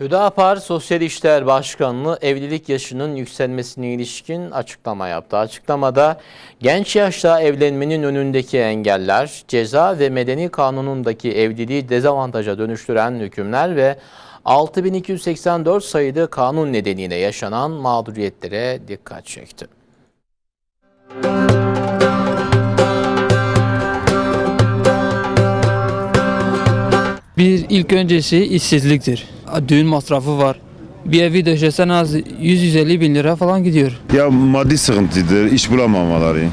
Hüdapar Sosyal İşler Başkanlığı evlilik yaşının yükselmesine ilişkin açıklama yaptı. Açıklamada genç yaşta evlenmenin önündeki engeller, ceza ve medeni kanunundaki evliliği dezavantaja dönüştüren hükümler ve 6284 sayılı kanun nedeniyle yaşanan mağduriyetlere dikkat çekti. Bir ilk öncesi işsizliktir. Düğün masrafı var. Bir evi döşesen az 100-150 bin lira falan gidiyor. Ya maddi sıkıntıdır, iş bulamamaları,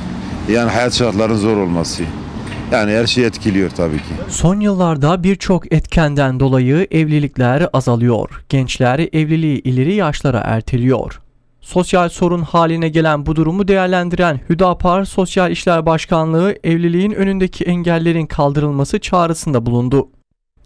yani hayat şartlarının zor olması. Yani her şey etkiliyor tabii ki. Son yıllarda birçok etkenden dolayı evlilikler azalıyor. Gençler evliliği ileri yaşlara erteliyor. Sosyal sorun haline gelen bu durumu değerlendiren Hüdapar Sosyal İşler Başkanlığı evliliğin önündeki engellerin kaldırılması çağrısında bulundu.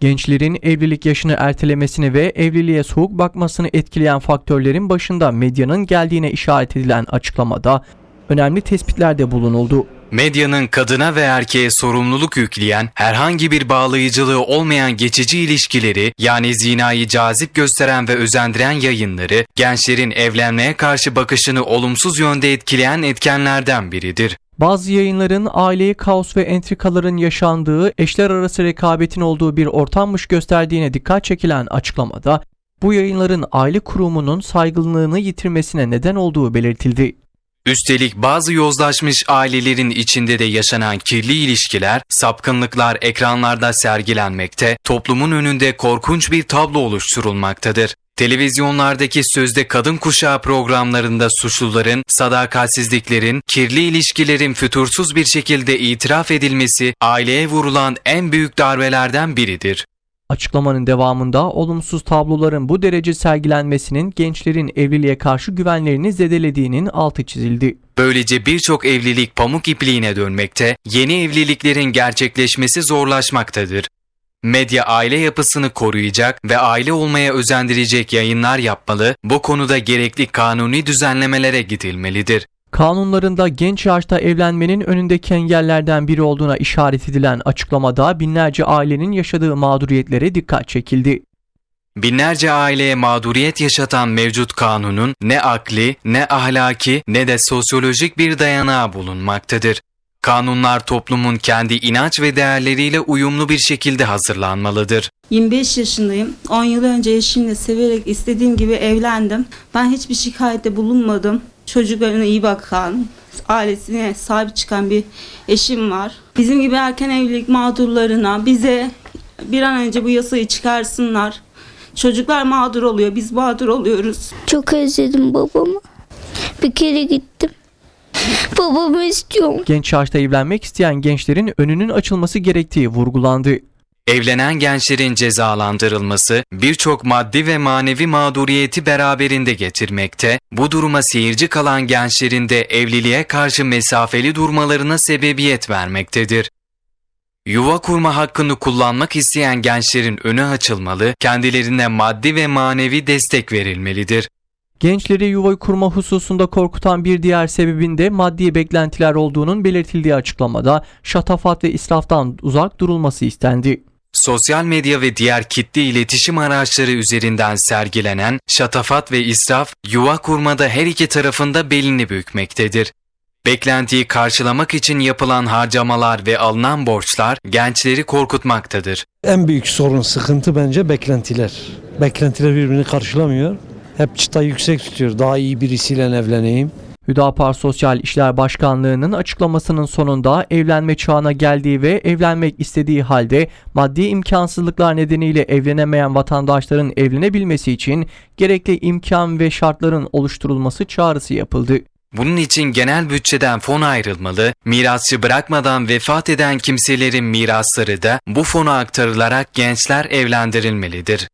Gençlerin evlilik yaşını ertelemesini ve evliliğe soğuk bakmasını etkileyen faktörlerin başında medyanın geldiğine işaret edilen açıklamada önemli tespitlerde bulunuldu. Medyanın kadına ve erkeğe sorumluluk yükleyen, herhangi bir bağlayıcılığı olmayan geçici ilişkileri yani zinayı cazip gösteren ve özendiren yayınları, gençlerin evlenmeye karşı bakışını olumsuz yönde etkileyen etkenlerden biridir. Bazı yayınların aileyi kaos ve entrikaların yaşandığı, eşler arası rekabetin olduğu bir ortammış gösterdiğine dikkat çekilen açıklamada, bu yayınların aile kurumunun saygınlığını yitirmesine neden olduğu belirtildi. Üstelik bazı yozlaşmış ailelerin içinde de yaşanan kirli ilişkiler, sapkınlıklar ekranlarda sergilenmekte, toplumun önünde korkunç bir tablo oluşturulmaktadır. Televizyonlardaki sözde kadın kuşağı programlarında suçluların, sadakatsizliklerin, kirli ilişkilerin fütursuz bir şekilde itiraf edilmesi aileye vurulan en büyük darbelerden biridir. Açıklamanın devamında olumsuz tabloların bu derece sergilenmesinin gençlerin evliliğe karşı güvenlerini zedelediğinin altı çizildi. Böylece birçok evlilik pamuk ipliğine dönmekte, yeni evliliklerin gerçekleşmesi zorlaşmaktadır. Medya aile yapısını koruyacak ve aile olmaya özendirecek yayınlar yapmalı, bu konuda gerekli kanuni düzenlemelere gidilmelidir. Kanunlarında genç yaşta evlenmenin önündeki engellerden biri olduğuna işaret edilen açıklamada binlerce ailenin yaşadığı mağduriyetlere dikkat çekildi. Binlerce aileye mağduriyet yaşatan mevcut kanunun ne akli, ne ahlaki, ne de sosyolojik bir dayanağı bulunmaktadır. Kanunlar toplumun kendi inanç ve değerleriyle uyumlu bir şekilde hazırlanmalıdır. 25 yaşındayım. 10 yıl önce eşimle severek istediğim gibi evlendim. Ben hiçbir şikayette bulunmadım. Çocuklarına iyi bakan, ailesine sahip çıkan bir eşim var. Bizim gibi erken evlilik mağdurlarına bize bir an önce bu yasayı çıkarsınlar. Çocuklar mağdur oluyor, biz mağdur oluyoruz. Çok özledim babamı. Bir kere gittim. Babamı istiyorum. Genç yaşta evlenmek isteyen gençlerin önünün açılması gerektiği vurgulandı. Evlenen gençlerin cezalandırılması birçok maddi ve manevi mağduriyeti beraberinde getirmekte, bu duruma seyirci kalan gençlerin de evliliğe karşı mesafeli durmalarına sebebiyet vermektedir. Yuva kurma hakkını kullanmak isteyen gençlerin önü açılmalı, kendilerine maddi ve manevi destek verilmelidir. Gençleri yuva kurma hususunda korkutan bir diğer sebebin de maddi beklentiler olduğunun belirtildiği açıklamada şatafat ve israftan uzak durulması istendi. Sosyal medya ve diğer kitle iletişim araçları üzerinden sergilenen şatafat ve israf, yuva kurmada her iki tarafında belini bükmektedir. Beklentiyi karşılamak için yapılan harcamalar ve alınan borçlar gençleri korkutmaktadır. En büyük sorun, sıkıntı bence beklentiler. Beklentiler birbirini karşılamıyor. Hep çıta yüksek tutuyor. Daha iyi birisiyle evleneyim. Hüdapar Sosyal İşler Başkanlığı'nın açıklamasının sonunda evlenme çağına geldiği ve evlenmek istediği halde maddi imkansızlıklar nedeniyle evlenemeyen vatandaşların evlenebilmesi için gerekli imkan ve şartların oluşturulması çağrısı yapıldı. Bunun için genel bütçeden fon ayrılmalı, mirasçı bırakmadan vefat eden kimselerin mirasları da bu fona aktarılarak gençler evlendirilmelidir.